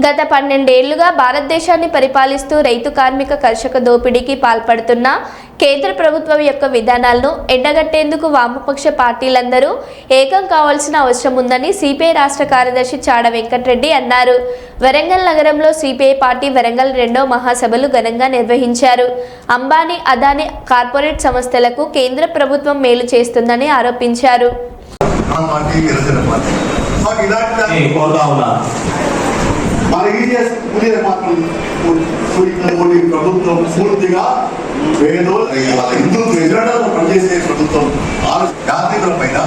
గత పన్నెండేళ్ళుగా భారతదేశాన్ని పరిపాలిస్తూ రైతు కార్మిక కర్షక దోపిడీకి పాల్పడుతున్న కేంద్ర ప్రభుత్వం యొక్క విధానాలను ఎండగట్టేందుకు వామపక్ష పార్టీలందరూ ఏకం కావాల్సిన అవసరం ఉందని సిపిఐ రాష్ట్ర కార్యదర్శి చాడ వెంకటరెడ్డి అన్నారు. వరంగల్ నగరంలో సిపిఐ పార్టీ వరంగల్ రెండో మహాసభలు ఘనంగా నిర్వహించారు. అంబానీ అదానీ కార్పొరేట్ సంస్థలకు కేంద్ర ప్రభుత్వం మేలు చేస్తుందని ఆరోపించారు. మన ఈజీఎస్ పులియ మాత్రం కొన్ని ప్రభుత్వం పూర్తిగా పేదో వాళ్ళ హిందూ ఎజెండాతో పనిచేసే ప్రభుత్వం ఆరు యాత్రికుల పైన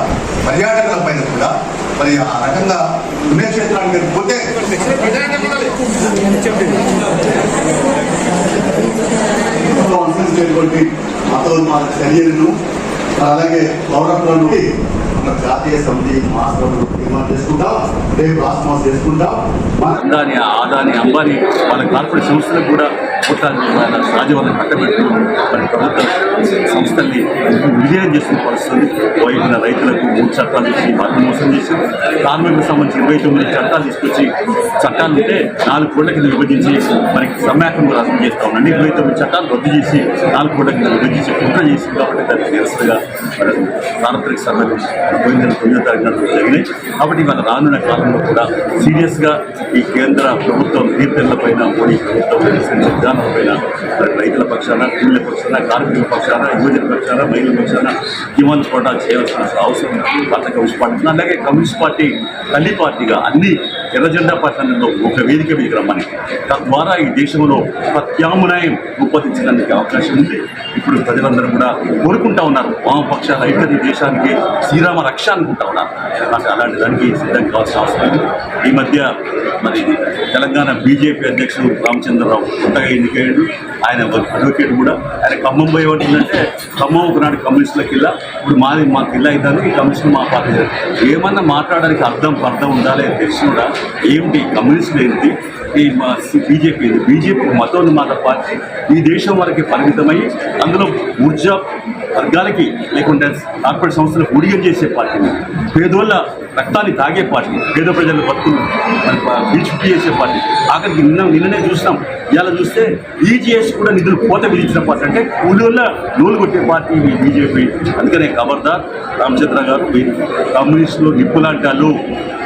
పర్యాటకుల పైన కూడా మరి ఆ రకంగా పుణ్యక్షేత్రానికి పోతే అనుసరించేటువంటి మతోన్మాద చర్యలను అలాగే అలాగే నుండి మన జాతీయ సమితి మాస్టర్లు తీర్మానం చేసుకుంటాం రేపు రాష్ట్ర మాసం చేసుకుంటాం. అందాని ఆదాని అంబానీ వాళ్ళ కార్పొరేట్ సంస్థలకు కూడా మొత్తాన్ని వాళ్ళ రాజవల్ల కట్టబెట్టి మరి ప్రభుత్వ సంస్థల్ని విజయం చేస్తున్న పరిస్థితుంది పోయిన రైతులకు మూడు చట్టాలు ఇచ్చి మోసం చేసి కార్మికులకు సంబంధించి ఇరవై తొమ్మిది చట్టాలు తీసుకొచ్చి చట్టాలు ఉంటే నాలుగు కోట్ల కింద విభజించి మనకి సమ్యాకం రాష్ట్రం చేస్తా ఉండండి ఇరవై తొమ్మిది చట్టాలు రద్దు చేసి నాలుగు కోట్ల కింద విభజించి కుట్ర చేసి కాబట్టి దానికి నిరసనగా సార్వత్రిక సభలు పోయిన నెల తొమ్మిదో తారీఖు నాడు జరిగినాయి. కాబట్టి ఇవాళ రానున్న కాలంలో కూడా సీరియస్గా ఈ కేంద్ర ప్రభుత్వం తీర్థంల పైన మోడీ ప్రభుత్వం అనుసరించే విధానాల పైన రైతుల పక్షాన కూలీల పక్షాన కార్మికుల పక్షాన యువజన పక్షాన మహిళల పక్షాన జీవన కూడా చేయాల్సిన అవసరం పథకం కమ్యూనిస్ట్ పార్టీ అలాగే కమ్యూనిస్ట్ పార్టీ తల్లి పార్టీగా అన్ని ఎర్ర జెండా ఒక వేదిక మీద రమ్మని. తద్వారా ఈ దేశంలో ప్రత్యామ్నాయం రూపొందించడానికి అవకాశం ఉంది. ఇప్పుడు ప్రజలందరూ కూడా కోరుకుంటా ఉన్నారు. వామపక్షాల ఐక్యత దేశానికి శ్రీరామ రక్ష అనుకుంటా ఉన్నారు. నాకు అలాంటి దానికి సిద్ధం కావాల్సిన అవసరం ఈ మధ్య మరి తెలంగాణ బీజేపీ అధ్యక్షుడు రామచంద్రరావు కొత్తగా ఎన్నికయ్యాడు ఆయన అడ్వకేట్ కూడా. ఆయన ఖమ్మం పోయి ఏమంటుందంటే ఖమ్మం ఒకనాడు కమ్యూనిస్టులకు కిల్లా ఇప్పుడు మాది మాకు ఇల్లు అవుతుంది కమ్యూనిస్టులు మా పార్టీ ఏమన్నా మాట్లాడడానికి అర్థం అర్థం ఉండాలి అని తెలిసి కూడా ఏమిటి కమ్యూనిస్టులు ఏంటి? ఈ మా బీజేపీ బీజేపీ మతోన్మాద పార్టీ ఈ దేశం వరకు పరిమితమై అందులో ఊర్జా వర్గాలకి లేకుంటే కార్పొరేట్ సంస్థలకు ఉడిగం చేసే పార్టీని పేదోళ్ళ రక్తాన్ని తాగే పార్టీ. పేద ప్రజల బతుకులు విడిచిపెట్టి చేసే పార్టీ. ఆఖరికి నిన్న నిన్ననే చూసినాం. ఇవాళ చూస్తే ఈజీఎస్ కూడా నిధులు కోత విధించిన పార్టీ. అంటే కూలీళ్ళ నూలు కొట్టే పార్టీ బీజేపీ. అందుకనే ఖబర్దార్ రామచంద్ర గారు మీరు కమ్యూనిస్టులు వాళ్ళు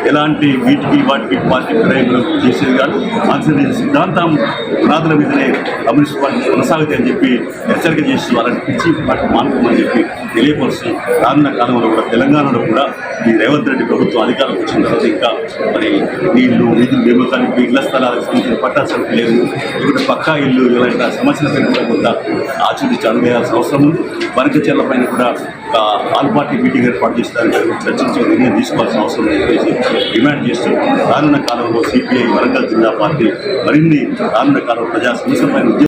ఎలాంటి వీటికి వాటికి పార్టీ ప్రయోగం చేసేది కాదు. ఆన్సర్ సిద్ధాంతం పునాదుల మీదనే కమ్యూనిస్ట్ పార్టీ కొనసాగుతాయి అని చెప్పి హెచ్చరిక చేసి వాళ్ళని పిచ్చి పార్టీ మానుకోమని చెప్పి తెలియపరుస్తూ రానున్న కాలంలో కూడా తెలంగాణలో కూడా ఈ రేవంత్ రెడ్డి ప్రభుత్వం అధికారం వచ్చిన తర్వాత ఇంకా మరి నీళ్ళు నిధులు నియామకానికి ఇళ్ళ స్థలాలకు సంబంధించిన పట్టా సరుకు లేదు. ఇక్కడ పక్కా ఇల్లు ఇలాంటి సమస్యలపై కూడా కొంత ఆచూచి చదివేయాల్సిన అవసరం ఉంది. బనకచెర్ల పైన కూడా ఆల్ పార్టీ మీటింగ్ ఏర్పాటు చేస్తారని చర్చించే నిర్ణయం తీసుకోవాల్సిన అవసరం ఉందని చెప్పేసి డిమాండ్ చేస్తూ రానున్న కాలంలో సిపిఐ వరంగల్ జిల్లా పార్టీ మరిన్ని రానున్న కాలంలో ప్రజా సమస్యలపైన